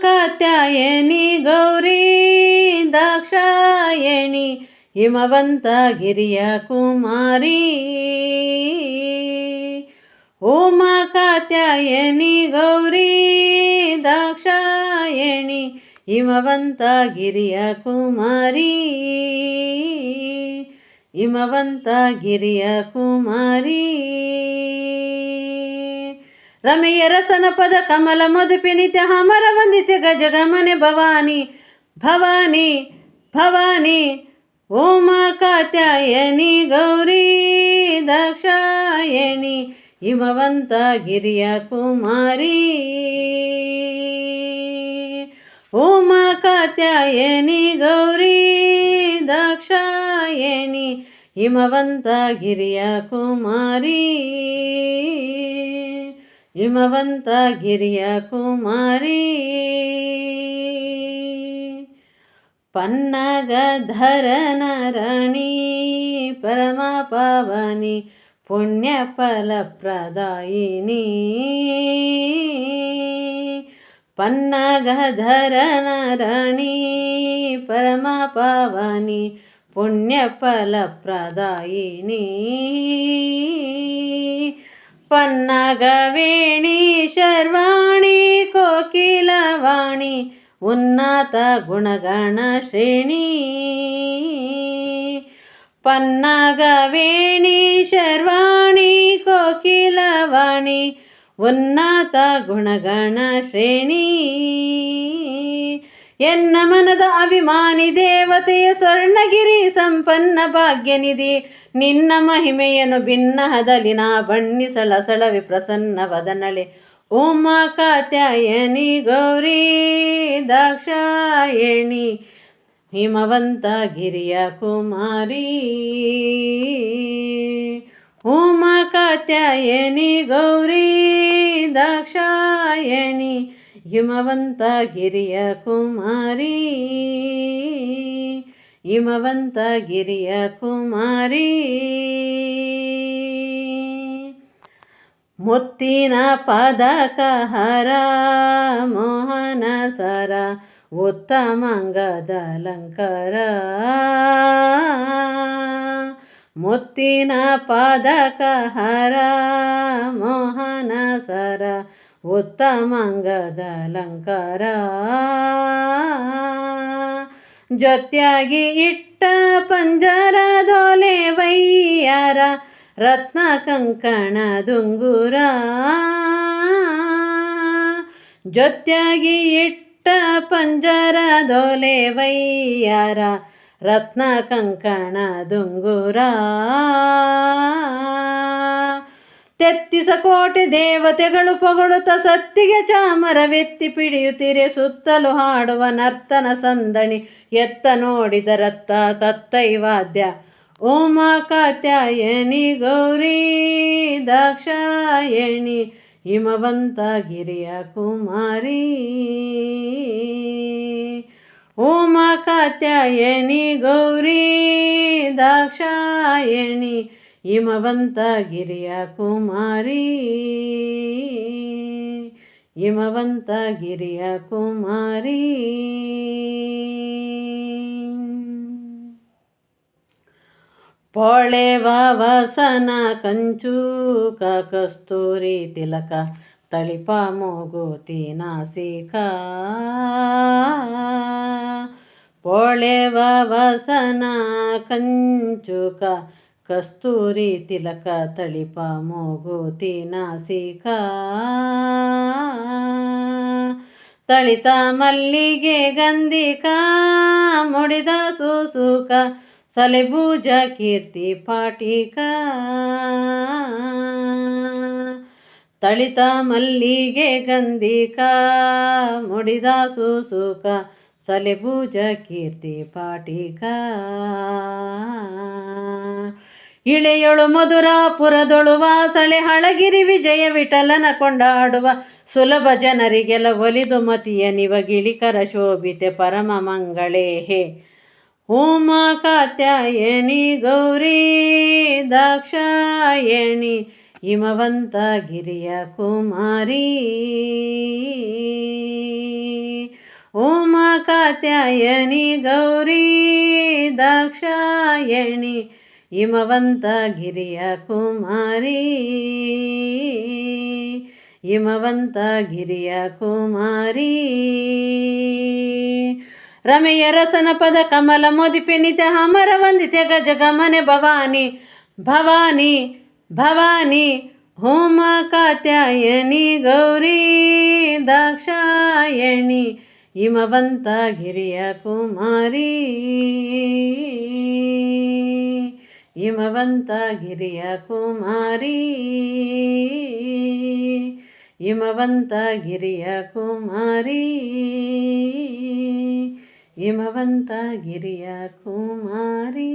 ಕಾತ್ಯಾಯನಿ ಗೌರಿ, ದಾಕ್ಷಾಯಣಿ ಹಿಮವಂತ ಗಿರಿಯ ಕುಮಾರಿ. ಕಾತ್ಯಾಯನಿ ಗೌರಿ, ದಾಕ್ಷಾಯಣಿ ಹಿಮವಂತ ಗಿರಿಯ ಕುಮಾರಿ. ಹಿಮವಂತ ಗಿರಿಯ ಕುಮಾರಿ. ರಮೆಯ ರಸನ ಪದ ಕಮಲ ಮಧುಪಿನಿತ್ಯ ಹಮರ ವಂದಿತ್ಯ ಗಜಗಮನೆ ಭವಾನಿ ಭವಾನಿ ಭವಾನಿ, ಓಮ ಕಾತ್ಯಾಯನಿ, ಗೌರಿ ದಕ್ಷಾಯಣಿ, ಹಿಮವಂತ ಗಿರಿಯ ಕುಮಾರಿ. ಓಮ ಕಾತ್ಯಾಯನಿ, ಗೌರಿ ದಕ್ಷಾಯಣಿ, ಹಿಮವಂತ ಗಿರಿಯ ಕುಮಾರಿ. ಹಿಮವಂತ ಗಿರಿಯ ಕುಮಾರಿ ಪನ್ನಗಧರನ ರಾಣಿ ಪರಮ ಪಾವನಿ ಪುಣ್ಯ ಫಲಪ್ರದಾಯಿನಿ ಪನ್ನಗಧರನ ರಾಣಿ ಪರಮ ಪಾವನಿ ಪುಣ್ಯ ಫಲಪ್ರದಾಯಿನಿ ಪನ್ನಗವೇಣಿ ಶರ್ವಾಣಿ ಕೋಕಿಲವಾಣಿ ಉನ್ನತ ಗುಣಗಣ ಶ್ರೇಣಿ. ಪನ್ನಗವೇಣಿ ಶರ್ವಾಣಿ ಕೋಕಿಲವಾಣಿ ಉನ್ನತ ಗುಣಗಣ ಶ್ರೇಣಿ. ಎನ್ನ ಮನದ ಅಭಿಮಾನಿ ದೇವತೆಯ ಸ್ವರ್ಣಗಿರಿ ಸಂಪನ್ನ ಭಾಗ್ಯನಿಧಿ. ನಿನ್ನ ಮಹಿಮೆಯನ್ನು ಹದಲಿ ನಾ ಬಣ್ಣಿಸಳ ಸಳವಿ ಪ್ರಸನ್ನ ವದನಳೆ. ಉಮಾ ಕಾತ್ಯಾಯನಿ ಗೌರಿ ದಾಕ್ಷಾಯಣಿ. ಹಿಮವಂತ ಗಿರಿಯ ಕುಮಾರಿ. ಉಮಾ ಕಾತ್ಯಾಯನಿ ಗೌರಿ ದಾಕ್ಷಾಯಣಿ. ಹಿಮವಂತ ಗಿರಿಯ ಕುಮಾರಿ. ಹಿಮವಂತ ಗಿರಿಯ ಕುಮಾರಿ. ಮುತ್ತಿನ ಪದಕ ಹರ ಮೋಹನ ಸರ ಉತ್ತಮಂಗದಲಂಕರ ಮುತ್ತಿನ ಪದಕ ಹರ ಮೋಹನ ಸರ ಉತ್ತಮಂಗದ ಅಲಂಕಾರ ಜೊತೆಯಾಗಿ ಇಟ್ಟ ಪಂಜರದೊಲೆ ವೈಯರ, ರತ್ನ ಕಂಕಣ ದುಂಗುರ. ಜೊತೆಯಾಗಿ ಇಟ್ಟ ಪಂಜರದೊಲೆ ವೈಯರ, ರತ್ನ ಕಂಕಣ ದುಂಗುರ. ತೆತ್ತಿಸ ಕೋಟೆ ದೇವತೆಗಳು ಪೊಗಳುತ್ತ ಸತ್ತಿಗೆ ಚಾಮರವೆತ್ತಿ ಪಿಡಿಯುತ್ತಿರೆ ಸುತ್ತಲೂ ಹಾಡುವ ನರ್ತನ ಸಂದಣಿ ಎತ್ತ ನೋಡಿದ ರತ್ತ ತತ್ತೈವಾದ್ಯ ಓಮಾ ಕಾತ್ಯಾಯಣಿ ಗೌರಿ ದಾಕ್ಷಾಯಣಿ ಹಿಮವಂತ ಗಿರಿಯ ಕುಮಾರಿ. ಓಮಾ ಕಾತ್ಯಾಯಣಿ ಗೌರಿ ದಾಕ್ಷಾಯಣಿ ಹಿಮವಂತ ಗಿರಿಯ ಕುಮಾರಿ. ಹಿಮವಂತ ಗಿರಿಯ ಕುಮಾರಿ. ಪೊಳೆವ ವಸನ ಕಂಚು ಕಸ್ತೂರಿ ತಿಲಕ ತಳಿಪ ಮೂಗುತಿ ನಾಸಿಕ. ಪೊಳೆವ ವಸನ ಕಂಚುಕ ಕಸ್ತೂರಿ ತಿಲಕ ತಳಿಪ ಮೂಗುತಿ ನಾಸಿಕ. ತಳಿತ ಮಲ್ಲಿಗೆ ಗಂಧಿಕ, ಮುಡಿದ ಸೂಸುಕ ಸಲೆಭೂಜ ಕೀರ್ತಿ ಪಾಟಿಕ ತಳಿತ ಮಲ್ಲಿಗೆ ಗಂಧಿಕ, ಮುಡಿದ ಸೂಸುಕ ಸಲೆಭೂಜ ಕೀರ್ತಿ ಪಾಟಿಕ ಇಳೆಯೊಳು ಮಧುರಾಪುರದೊಳು ವಾಸಳೆ ಹಳಗಿರಿ ವಿಜಯ ವಿಠಲನ ಕೊಂಡಾಡುವ ಸುಲಭ ಜನರಿಗೆಲ್ಲ ಒಲಿದು ಮತಿಯ ನಿವಗಿಳಿಕರ ಶೋಭಿತೆ ಪರಮ ಮಂಗಳೇ ಹೇ ಉಮಾ ಕಾತ್ಯಾಯಣಿ ಗೌರಿ, ದಾಕ್ಷಾಯಣಿ ಹಿಮವಂತ ಗಿರಿಯ ಕುಮಾರಿ. ಉಮಾ ಕಾತ್ಯಾಯಣಿ ಗೌರಿ, ದಾಕ್ಷಾಯಣಿ ಹಿಮವಂತ ಗಿರಿಯ ಕುಮಾರಿ. ಹಿಮವಂತ ಗಿರಿಯ ಕುಮಾರಿ. ರಮೆಯ ರಸನ ಪದ ಕಮಲ ಮೋದಿಪಿ ನಿತ ಅಮರ ವಂದಿತ್ಯ ಗಜ ಗಮನೆ ಭವಾನಿ. ಭವಾನಿ ಭವಾನಿ, ಹೋಮ ಕಾತ್ಯಾಯನಿ ಗೌರಿ, ದಾಕ್ಷಾಯಣಿ, ಹಿಮವಂತ ಗಿರಿಯ ಕುಮಾರಿ. ಹಿಮವಂತ ಗಿರಿಯ ಕುಮಾರಿ ಹಿಮವಂತ ಗಿರಿಯ ಕುಮಾರಿ ಹಿಮವಂತ ಗಿರಿಯ ಕುಮಾರಿ